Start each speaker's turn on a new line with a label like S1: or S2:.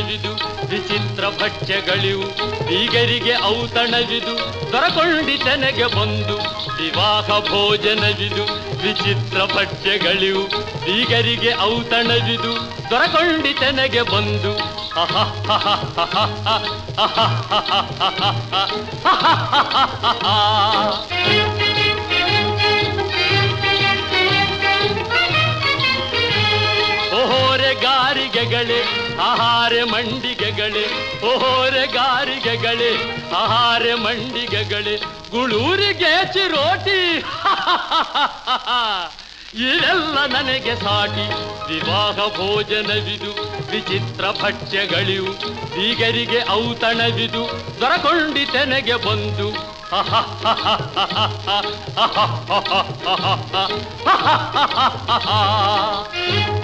S1: ಇದು ವಿಚಿತ್ರ ಭಕ್ಷ್ಯಗಳಿವು ಬೀಗರಿಗೆ ಔತಣವಿದು, ದೊರಕೊಂಡಿತನೆಗೆ ಬಂದು. ವಿವಾಹ ಭೋಜನವಿದು, ವಿಚಿತ್ರ ಭಕ್ಷ್ಯಗಳಿವು ಬೀಗರಿಗೆ ಔತಣವಿದು, ದೊರಕೊಂಡಿತನೆಗೆ ಬಂದು. ಓಹೋರೆ ಗಾರಿಗೆಗಳೇ, ಆಹಾರ ಮಂಡಿಗೆಗಳೇ, ಓಹೋರ ಗಾರಿಗೆಗಳೇ, ಆಹಾರ ಮಂಡಿಗೆಗಳೇ, ಗುಳೂರಿಗೆ ಚಿರೋಟಿ. ಇದೆಲ್ಲ ನನಗೆ ಸಾಟಿ, ವಿವಾಹ ಭೋಜನವಿದು, ವಿಚಿತ್ರ ಭಕ್ಷ್ಯಗಳಿವು, ಬೀಗರಿಗೆ ಔತಣವಿದು, ದೊರಕೊಂಡಿತೆನೆಗೆ ಬಂದು.